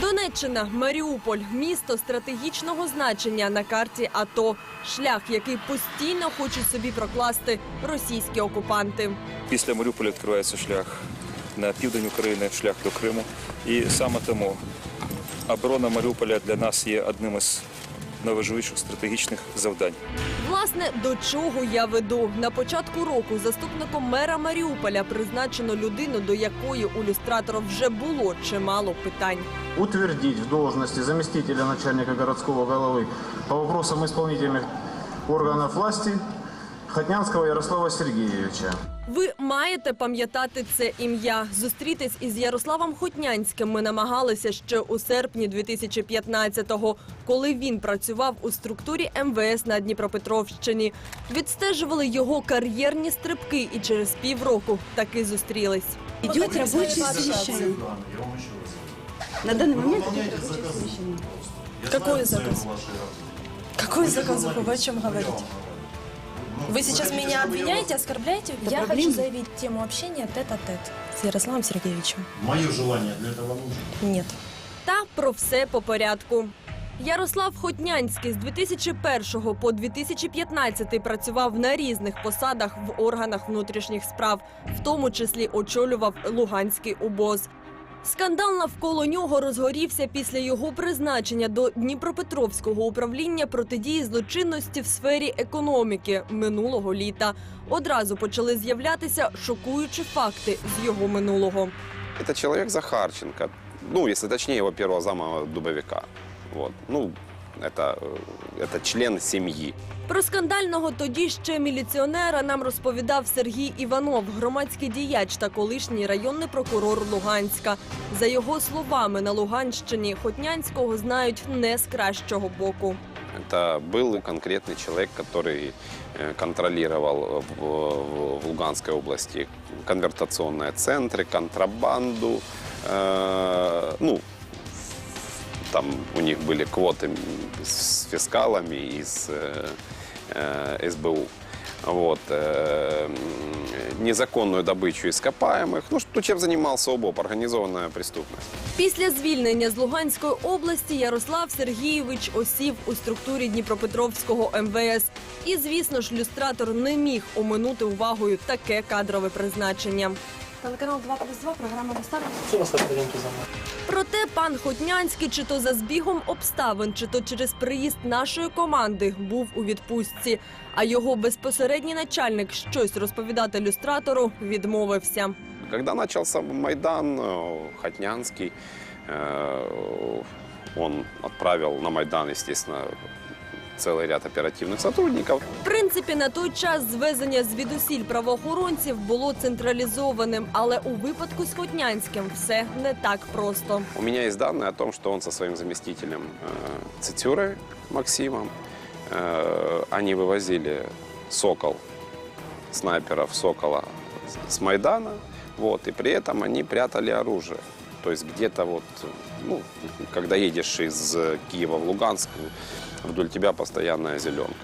Донеччина, Маріуполь, місто стратегічного значення на карті АТО. Шлях, який постійно хочуть собі прокласти російські окупанти. Після Маріуполя відкривається шлях на південь України, шлях до Криму. І саме тому оборона Маріуполя для нас є одним із найважливіших стратегічних завдань. Власне, до чого я веду на початку року заступником мера Маріуполя призначено людину, до якої у люстратора вже було чимало питань. утвердить в должности заместителя начальника городского голови по вопросам исполнительных органов власти Хотнянского Ярослава Сергеевича. Ви маєте пам'ятати це ім'я. Зустрітись із Ярославом Хотнянським ми намагалися ще у серпні 2015-го, коли він працював у структурі МВС на Дніпропетровщині. Відстежували його кар'єрні стрибки і через півроку таки зустрілись. Идет рабочее совещание. На данный момент идет рабочее совещание. Какой заказ? Какой заказ? Вы о чем говорите? Вы сейчас меня обвиняете, оскорбляете? Я проблема. хочу заявить тему общения тет-а-тет с Ярославом Сергеевичем. Мое желание для этого нужно. Нет. Та про все по порядку. Ярослав Хотнянський з 2001 по 2015 працював на різних посадах в органах внутрішніх справ, в тому числі очолював Луганський УБОЗ. Скандал навколо нього розгорівся після його призначення до Дніпропетровського управління протидії злочинності в сфері економіки минулого літа. Одразу почали з'являтися шокуючі факти з його минулого. Це чоловік Захарченка. Ну, якщо точніше, його першого зама дубовика. Вот. Ну, это, э, это член семьи. Про скандального тоді ще міліціонера нам розповідав Сергій Іванов, громадський діяч та колишній районний прокурор Луганська. За його словами, на Луганщині Хотнянського знають не з кращого боку. Это был конкретный человек, который э, контролировал в, в- в Луганской области конвертационные центры, контрабанду. Э, ну, там у них были квоты с фискалами из э, э, СБУ. Вот, э, м, незаконную добычу ископаемых. Ну, что, чем занимался ОБОП, организованная преступность. Після звільнення з Луганської області Ярослав Сергійович осів у структурі Дніпропетровського МВС. І, звісно ж, люстратор не міг оминути увагою таке кадрове призначення. Телеканал 2 плюс 2, программа доставлена. Проте пан Хотнянський, чи то за збігом обставин, чи то через приїзд нашої команди, був у відпустці. А його безпосередній начальник щось розповідати люстратору відмовився. Когда начался Майдан, э, Хотнянский, э, он отправил на Майдан, естественно, целый ряд оперативных сотрудников. В принципі, на той час звезення звідусіль правоохоронців було централізованим, але у випадку з Хотнянським все не так просто. У меня есть данные о том, что он со своим заместителем э, Цитюрой Максимом, э, они вывозили «Сокол», снайперов «Сокола» с- с Майдана, вот, и при этом они прятали оружие. То есть где-то вот, ну, когда едешь из э, Киева в Луганск, вдоль тебя постоянная зеленка.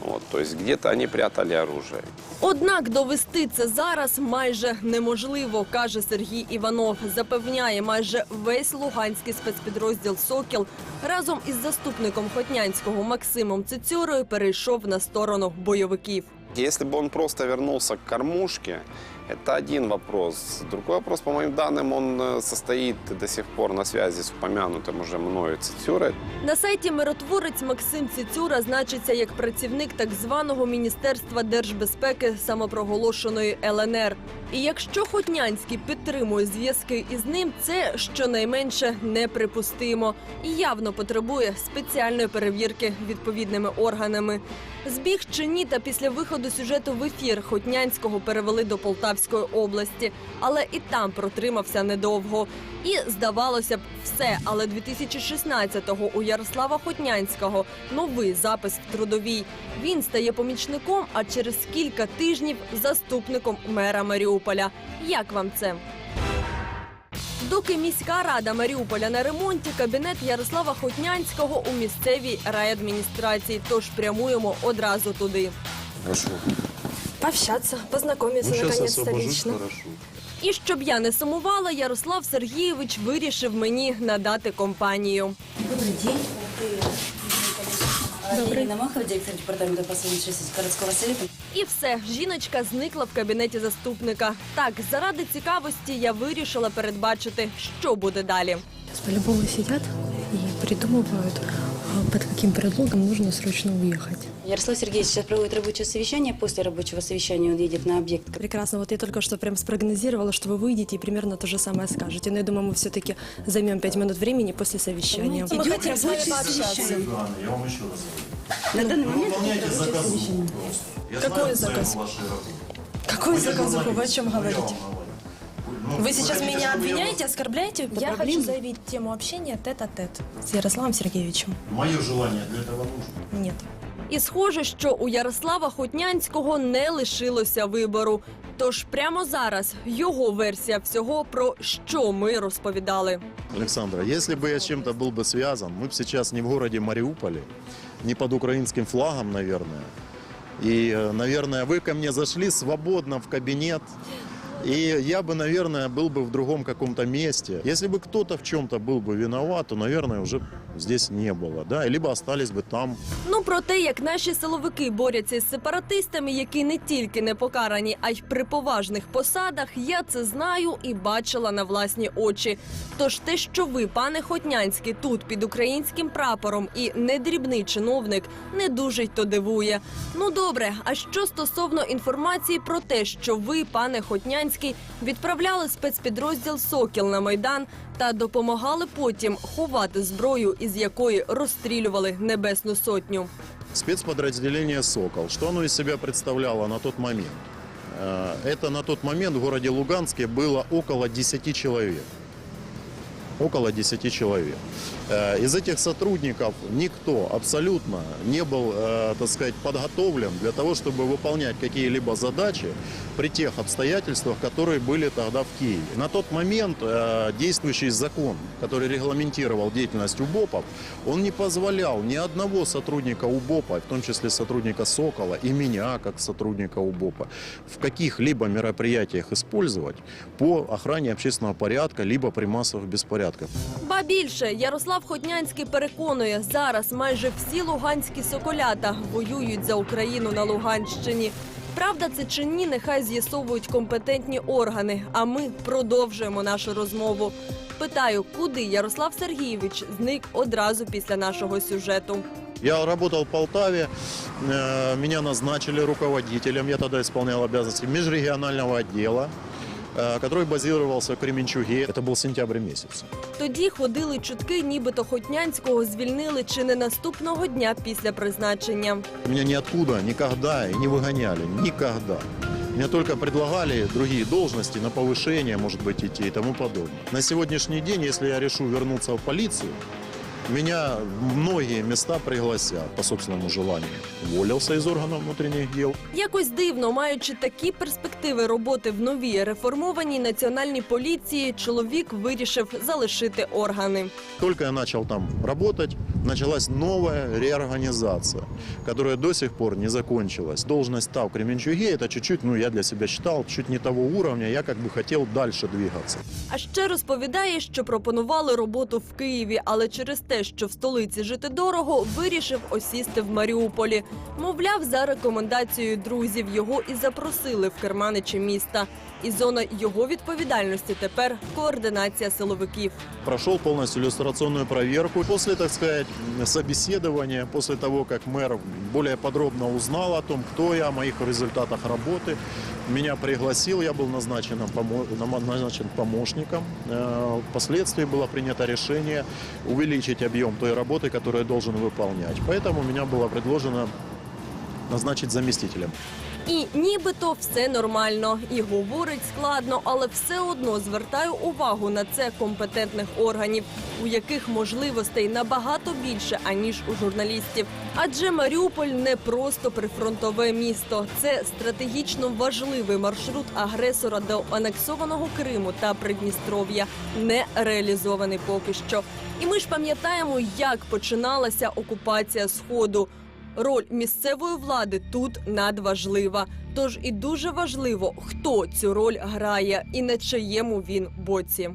Вот, то есть где-то они прятали оружие. Однак довести це зараз майже неможливо, каже Сергій Іванов. Запевняє, майже весь луганський спецпідрозділ Сокіл разом із заступником Хотнянського Максимом Цицюрою перейшов на сторону бойовиків. Если бы он просто вернулся к кормушке, это один вопрос. Другой вопрос, по моим данным, он э, состоит до сих пор на связи с упомянутым уже мною Цитюрой. На сайті миротворець Максим Цицюра значиться як працівник так званого Міністерства держбезпеки самопроголошеної ЛНР. І якщо Хотнянський підтримує зв'язки із ним, це щонайменше неприпустимо і явно потребує спеціальної перевірки відповідними органами. Збіг чи ні, та після виходу сюжету в ефір Хотнянського перевели до Полтавської області, але і там протримався недовго. І здавалося б, все. Але 2016-го у Ярослава Хотнянського новий запис в трудовій. Він стає помічником, а через кілька тижнів заступником мера Маріуполя. Як вам це? Доки міська рада Маріуполя на ремонті, кабінет Ярослава Хотнянського у місцевій райадміністрації. Тож прямуємо одразу туди. Прошу. Пообщаться, познакомиться Ну, сейчас наконец-то освобожусь, лично. хорошо. І щоб я не сумувала, Ярослав Сергійович вирішив мені надати компанію. Добрый день. Добрый. Ирина Махова, директор департамента по совместительству городского совета. І все, жіночка зникла в кабінеті заступника. Так, заради цікавості я вирішила передбачити, що буде далі. По-любому сидят и придумывают, а, под каким предлогом нужно срочно уехать. Ярослав Сергеевич сейчас проводит рабочее совещание. После рабочего совещания он едет на объект. Прекрасно. Вот я только что прям спрогнозировала, что вы выйдете и примерно то же самое скажете. Но я думаю, мы все-таки займем пять минут времени после совещания. Мы Мы хотим с вами пообщаться. Светлана, я вам еще раз говорю. На данный Вы момент выполняете это рабочее заказуху совещание. просто. Я Какой знаю цель заказ? вашей работы. Какой Вы заказ? журналист, Вы о чем я вам говорите? говорю. Ну, Вы сейчас хотите, меня чтобы я обвиняете, вас- оскорбляете? Я проблем хочу нет. заявить тему общения тет-а-тет с Ярославом Сергеевичем. Мое желание для этого нужно. Нет. І схоже, що у Ярослава Хотнянського не лишилося вибору. Тож прямо зараз його версія всього про що ми розповідали. Александра, если бы я с чем-то был бы связан, мы бы сейчас не в городе Мариуполе, не под украинским флагом, наверное. И, э, наверное, вы ко мне зашли свободно в кабинет, и я бы, наверное, был бы в другом каком-то месте. Если бы кто-то в чем-то был бы виноват, то, наверное, уже здесь не было, да, либо остались бы там, Ну про те, як наші силовики борються з сепаратистами, які не тільки не покарані, а й при поважних посадах, я це знаю і бачила на власні очі. Тож те, що ви, пане Хотнянський, тут під українським прапором і не дрібний чиновник, не дуже й то дивує. Ну добре, а що стосовно інформації про те, що ви, пане Хотнянський, відправляли спецпідрозділ Сокіл на майдан та допомагали потім ховати зброю, із якої розстрілювали небесну сотню. спецподразделение «Сокол». Что оно из себя представляло на тот момент? Э, Это на тот момент в городе Луганске было около 10 человек. Около 10 человек. Э, Из этих сотрудников никто абсолютно не был, э, так сказать, подготовлен для того, чтобы выполнять какие-либо задачи при тех обстоятельствах, которые были тогда в Киеве. На тот момент э, действующий закон, который регламентировал деятельность УБОПов, он не позволял ни одного сотрудника УБОПа, в том числе сотрудника Сокола и меня, как сотрудника УБОПа, в каких-либо мероприятиях использовать по охране общественного порядка, либо при массовых беспорядках. Ба Ярослав Хотнянський переконує, зараз майже всі луганські соколята воюють за Україну на Луганщині. Правда, це чи ні, нехай з'ясовують компетентні органи. А ми продовжуємо нашу розмову. Питаю, куди Ярослав Сергійович зник одразу після нашого сюжету. Я работал в Полтаве, э, меня назначили руководителем, я тогда исполнял обязанности межрегионального отдела, который базировался в Кременчуге. Это был сентябрь месяц. Тоді ходили чутки, нібито Хотнянського звільнили чи не наступного дня після призначення. Меня ниоткуда, никогда и не выгоняли, никогда. Мне только предлагали другие должности на повышение, может быть, идти и тому подобное. На сегодняшний день, если я решу вернуться в полицию, меня многие места пригласят по собственному желанию. Уволился из органов внутренних дел. Якось дивно, маючи такі перспективи роботи в новій реформованій національній поліції, чоловік вирішив залишити органи. Только я начал там работать, началась новая реорганизация, которая до сих пор не закончилась. Должность та в Кременчуге, это чуть-чуть, ну, я для себя считал, чуть не того уровня, я как бы хотел дальше двигаться. А ще розповідає, що пропонували роботу в Києві, але через те, що в столиці жити дорого, вирішив осісти в Маріуполі. Мовляв, за рекомендацією друзів його і запросили в керманичі міста. І зона його відповідальності тепер координація силовиків. Прошел полностью иллюстрационную проверку. После, так сказать, собеседования, после того, как мэр более подробно узнал о том, кто я, о моих результатах работы, меня пригласил, я был назначен, помо- нам- назначен помощником. Э, Впоследствии было принято решение увеличить объем той работы, которую я должен выполнять. Поэтому меня было предложено назначить заместителем. І нібито все нормально, і говорить складно, але все одно звертаю увагу на це компетентних органів, у яких можливостей набагато більше аніж у журналістів. Адже Маріуполь не просто прифронтове місто, це стратегічно важливий маршрут агресора до анексованого Криму та Придністров'я, не реалізований поки що. І ми ж пам'ятаємо, як починалася окупація сходу. Роль місцевої влади тут надважлива. Тож і дуже важливо, хто цю роль грає і на чиєму він боці.